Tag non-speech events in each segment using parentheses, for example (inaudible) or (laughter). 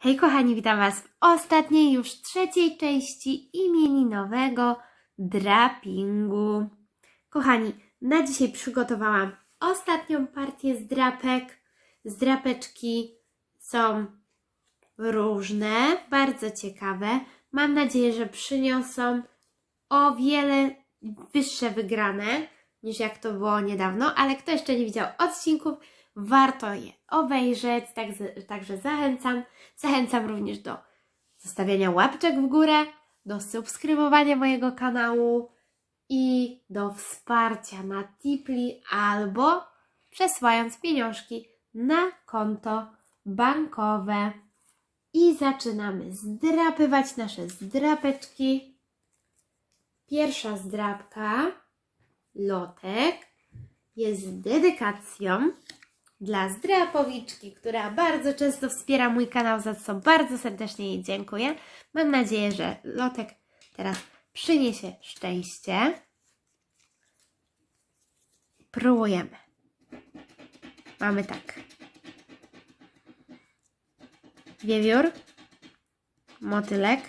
Hej kochani, witam Was w ostatniej już trzeciej części imieninowego drapingu. Kochani, na dzisiaj przygotowałam ostatnią partię zdrapek. Zdrapeczki są różne, bardzo ciekawe. Mam nadzieję, że przyniosą o wiele wyższe wygrane niż jak to było niedawno, ale kto jeszcze nie widział odcinków, warto je obejrzeć, także, także zachęcam. Zachęcam również do zostawiania łapczek w górę, do subskrybowania mojego kanału i do wsparcia na Tipli albo przesyłając pieniążki na konto bankowe. I zaczynamy zdrapywać nasze zdrapeczki. Pierwsza zdrapka, lotek, jest dedykacją dla Zdrapowiczki, która bardzo często wspiera mój kanał, za co bardzo serdecznie jej dziękuję. Mam nadzieję, że lotek teraz przyniesie szczęście. Próbujemy. Mamy tak. Wiewiór, motylek,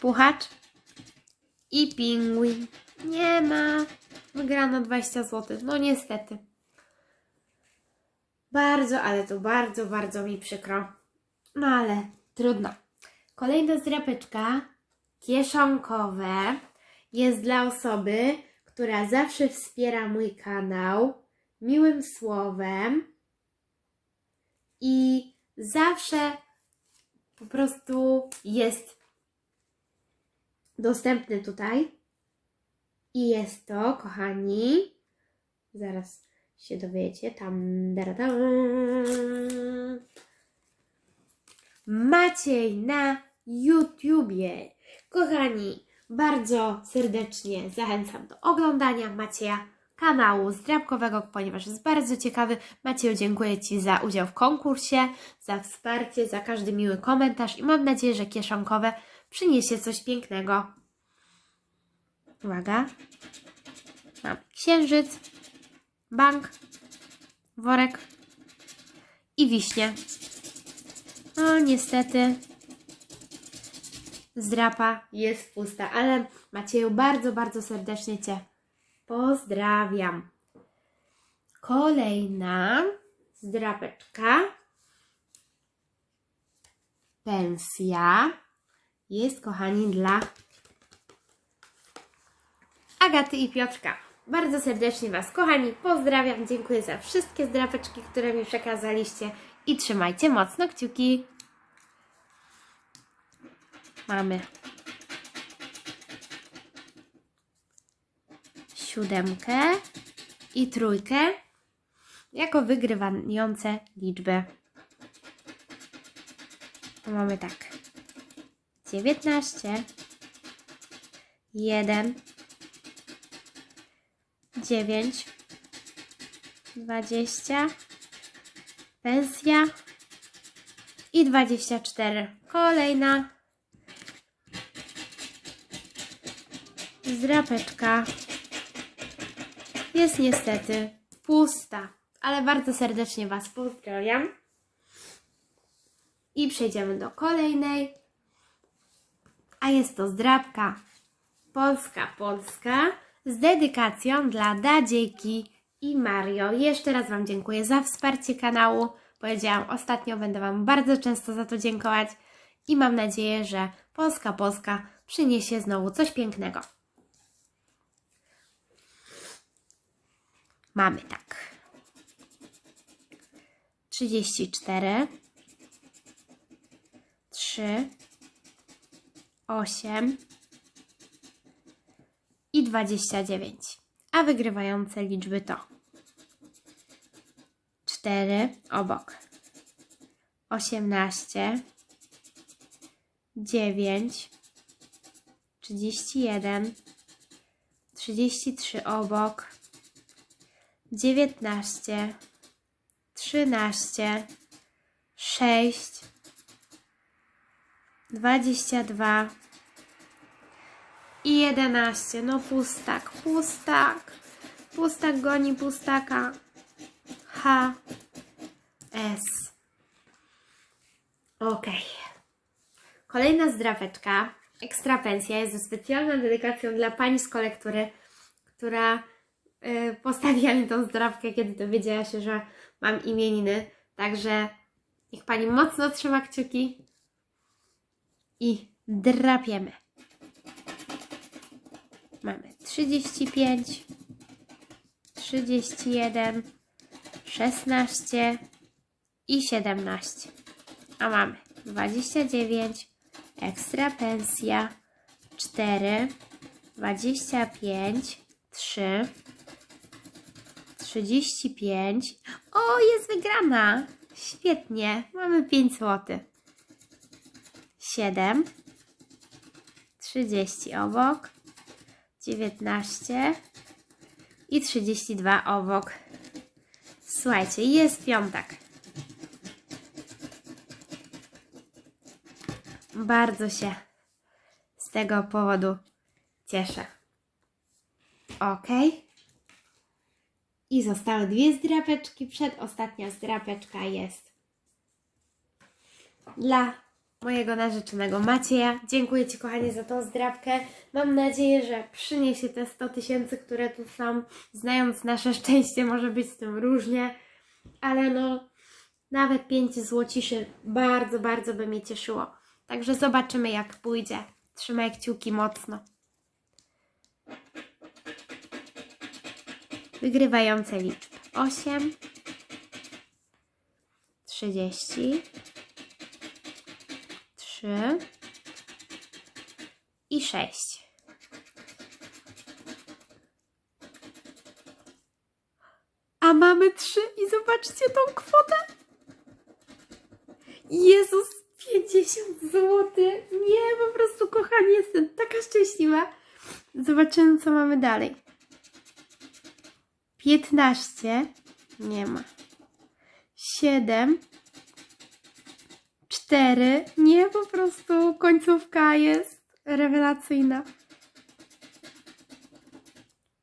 puchacz i pingwin. Nie ma. Wygrano 20 zł. No niestety. Bardzo, ale to bardzo, bardzo mi przykro. No ale trudno. Kolejna zdrapeczka kieszonkowe jest dla osoby, która zawsze wspiera mój kanał miłym słowem i zawsze po prostu jest dostępny tutaj. I jest to, kochani, zaraz się dowiecie, tam, daradam. Maciej na YouTubie. Kochani, bardzo serdecznie zachęcam do oglądania Macieja kanału zdrabkowego, ponieważ jest bardzo ciekawy. Macieju, dziękuję Ci za udział w konkursie, za wsparcie, za każdy miły komentarz i mam nadzieję, że kieszonkowe przyniesie coś pięknego. Uwaga. Mam księżyc, bank, worek i wiśnie. No niestety zdrapa jest pusta, ale Macieju bardzo, bardzo serdecznie Cię pozdrawiam. Kolejna zdrapeczka. Pensja jest, kochani, dla Agaty i Piotrka. Bardzo serdecznie Was, kochani, pozdrawiam. Dziękuję za wszystkie zdrapeczki, które mi przekazaliście i trzymajcie mocno kciuki. Mamy siódemkę i trójkę jako wygrywające liczby. Mamy tak. 19 1 9 20 pensja i 24. Kolejna zdrapeczka jest niestety pusta, ale bardzo serdecznie Was pozdrawiam. I przejdziemy do kolejnej, a jest to zdrabka Polska Polska z dedykacją dla Dadziejki i Mario. Jeszcze raz Wam dziękuję za wsparcie kanału. Powiedziałam ostatnio, będę Wam bardzo często za to dziękować i mam nadzieję, że Polska Polska przyniesie znowu coś pięknego. Mamy tak. 34 3 8 i 29. A wygrywające liczby to 4 obok 18 9 31 33 obok 19 13 6 22 i 11. No pustak, pustak. Pustak goni pustaka. H. S. Okej. Kolejna zdrapeczka. Ekstra pensja jest ze specjalną dedykacją dla pani z kolektury, która y, postawiła mi tą zdrapkę, kiedy dowiedziała się, że mam imieniny. Także niech pani mocno trzyma kciuki i drapiemy. Mamy 35, 31, 16 i 17. A mamy 29, ekstra pensja, 4, 25, 3, 35. O, jest wygrana! Świetnie, mamy 5 zł. 7, 30 obok, 19 i 32 obok. Słuchajcie, jest piątek. Bardzo się z tego powodu cieszę. Ok. I zostały dwie zdrapeczki. Przedostatnia zdrapeczka jest dla mojego narzeczonego Macieja. Dziękuję Ci, kochanie, za tą zdrapkę. Mam nadzieję, że przyniesie te 100 tysięcy, które tu są. Znając nasze (laughs) szczęście, może być z tym różnie, ale no, nawet 5 złociszy bardzo, bardzo by mnie cieszyło. Także zobaczymy, jak pójdzie. Trzymaj kciuki mocno. Wygrywające liczby 8, 30, 3 i 6. A mamy 3 i zobaczcie tą kwotę. Jezus, 50 zł. Nie, po prostu kochani, jestem taka szczęśliwa. Zobaczymy, co mamy dalej. 15. Nie ma. 7. 4. Nie, po prostu końcówka jest rewelacyjna.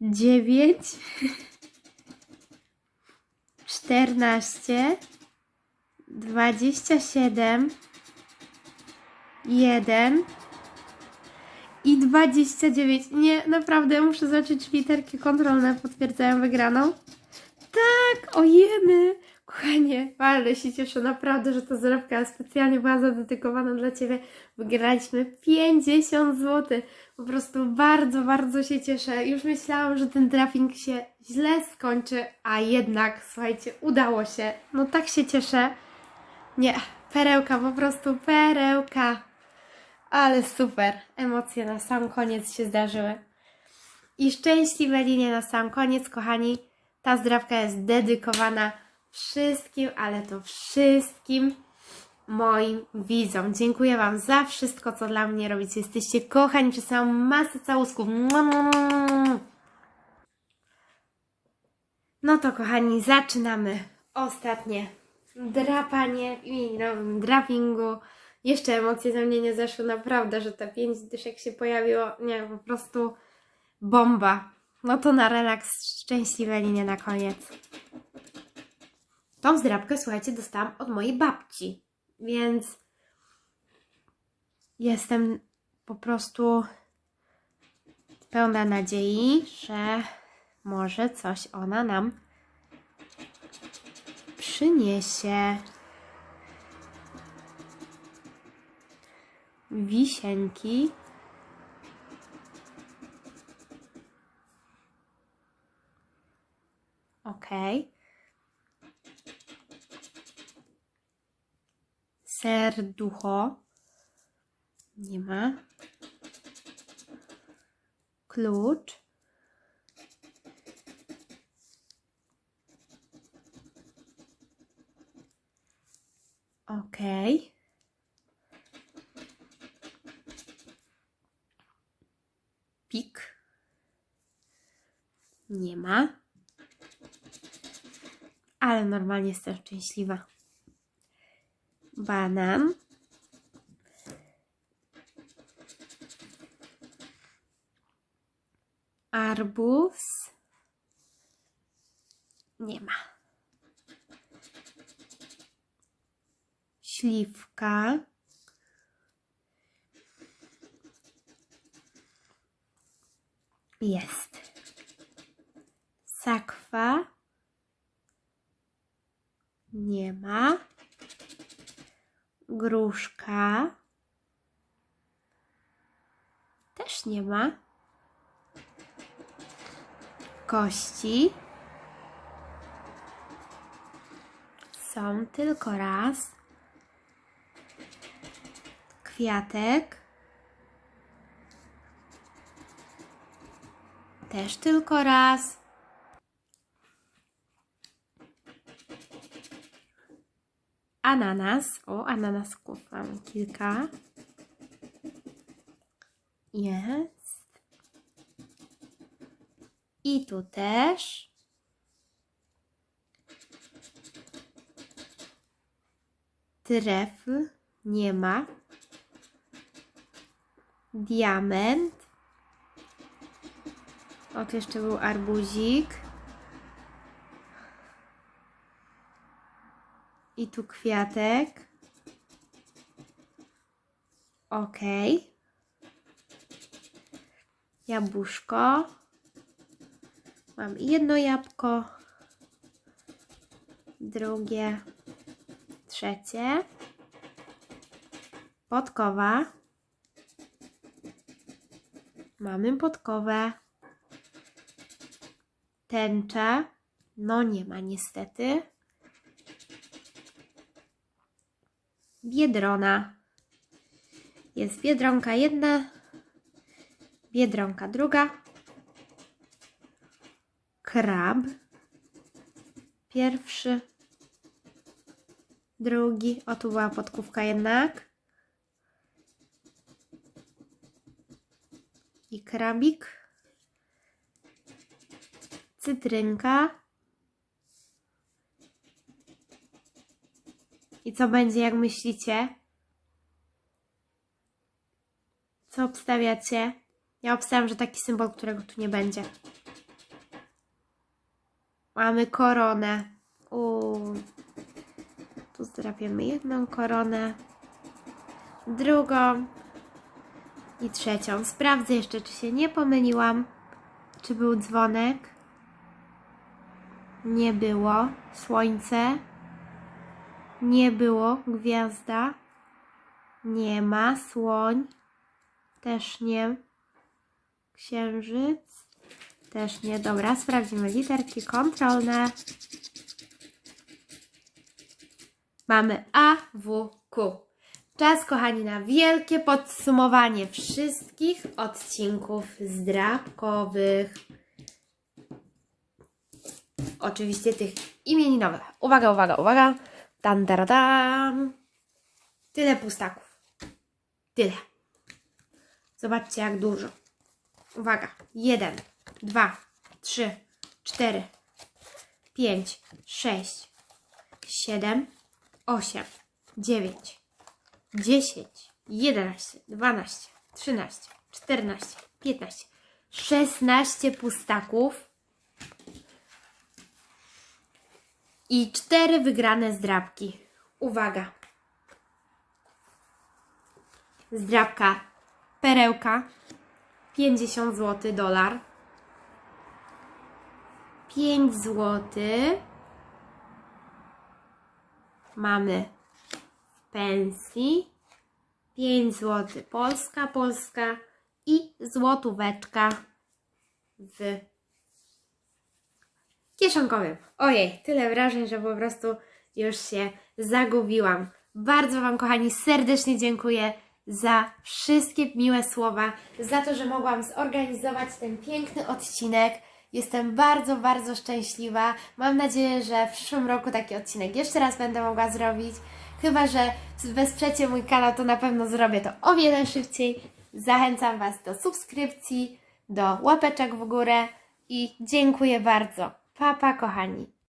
9. 14. 27. 1 i 29. Nie, naprawdę, muszę zobaczyć literki kontrolne potwierdzają wygraną. Tak, o! Kochanie, ale się cieszę naprawdę, że ta zarobka specjalnie była zadedykowana dla Ciebie. Wygraliśmy 50 zł. Po prostu bardzo, bardzo się cieszę. Już myślałam, że ten trapping się źle skończy, a jednak, słuchajcie, udało się. No tak się cieszę. Nie, perełka, po prostu perełka. Ale super, emocje na sam koniec się zdarzyły. I szczęśliwe linie na sam koniec, kochani. Ta zdrawka jest dedykowana wszystkim, ale to wszystkim moim widzom. Dziękuję Wam za wszystko, co dla mnie robicie. Jesteście kochani, przesyłam masę całusków. No to kochani, zaczynamy ostatnie drapanie i nowym drapingu. Jeszcze emocje ze mnie nie zeszły, naprawdę, że te pięć dyszek się pojawiło. Nie, po prostu bomba. No to na relaks, szczęśliwe linie na koniec. Tą zdrabkę, słuchajcie, dostałam od mojej babci, więc jestem po prostu pełna nadziei, że może coś ona nam przyniesie. Wisienki. Ok. Serducho. Nie ma. Klucz. Ok. Pik. Nie ma. Ale normalnie jestem szczęśliwa. Banan. Arbuz. Nie ma. śliwka, jest sakwa, nie ma, gruszka, też nie ma, kości, są tylko raz, kwiatek, też tylko raz. Ananas. O, ananasków mam kilka. Jest. I tu też. Trefl nie ma. Diament. O, tu jeszcze był arbuzik. I tu kwiatek. Ok. Jabłuszko. Mam jedno jabłko. Drugie. Trzecie. Podkowa. Mamy podkowę. Tęczę. No nie ma niestety. Biedrona. Jest biedronka jedna, biedronka druga, krab. Pierwszy, drugi, o tu była podkówka jednak. I krabik, cytrynka i co będzie jak myślicie? Co obstawiacie? Ja obstawiam, że taki symbol, którego tu nie będzie. Mamy koronę. Uuu. Tu zdrapiemy jedną koronę, drugą i trzecią. Sprawdzę jeszcze, czy się nie pomyliłam. Czy był dzwonek? Nie było. Słońce? Nie było. Gwiazda? Nie ma. Słoń? Też nie. Księżyc? Też nie. Dobra, sprawdzimy literki kontrolne. Mamy A, W, Q. Czas, kochani, na wielkie podsumowanie wszystkich odcinków zdrabkowych. Oczywiście tych imieninowych. Uwaga, uwaga, uwaga. Tam, tam. Tyle pustaków. Tyle. Zobaczcie, jak dużo. Uwaga. Jeden, dwa, trzy, cztery, pięć, sześć, siedem, osiem, dziewięć, dziesięć, jedenaście, dwanaście, trzynaście, czternaście, piętnaście, szesnaście pustaków i cztery wygrane zdrabki. Uwaga. Zdrabka perełka. 50 zł dolar. 5 zł mamy w pensji. 5 zł Polska, Polska. I złotóweczka w kieszonkowym. Ojej, tyle wrażeń, że po prostu już się zagubiłam. Bardzo Wam, kochani, serdecznie dziękuję za wszystkie miłe słowa, za to, że mogłam zorganizować ten piękny odcinek. Jestem bardzo, bardzo szczęśliwa. Mam nadzieję, że w przyszłym roku taki odcinek jeszcze raz będę mogła zrobić. Chyba, że wesprzecie mój kanał, to na pewno zrobię to o wiele szybciej. Zachęcam Was do subskrypcji, do łapeczek w górę i dziękuję bardzo. Papa, kochani.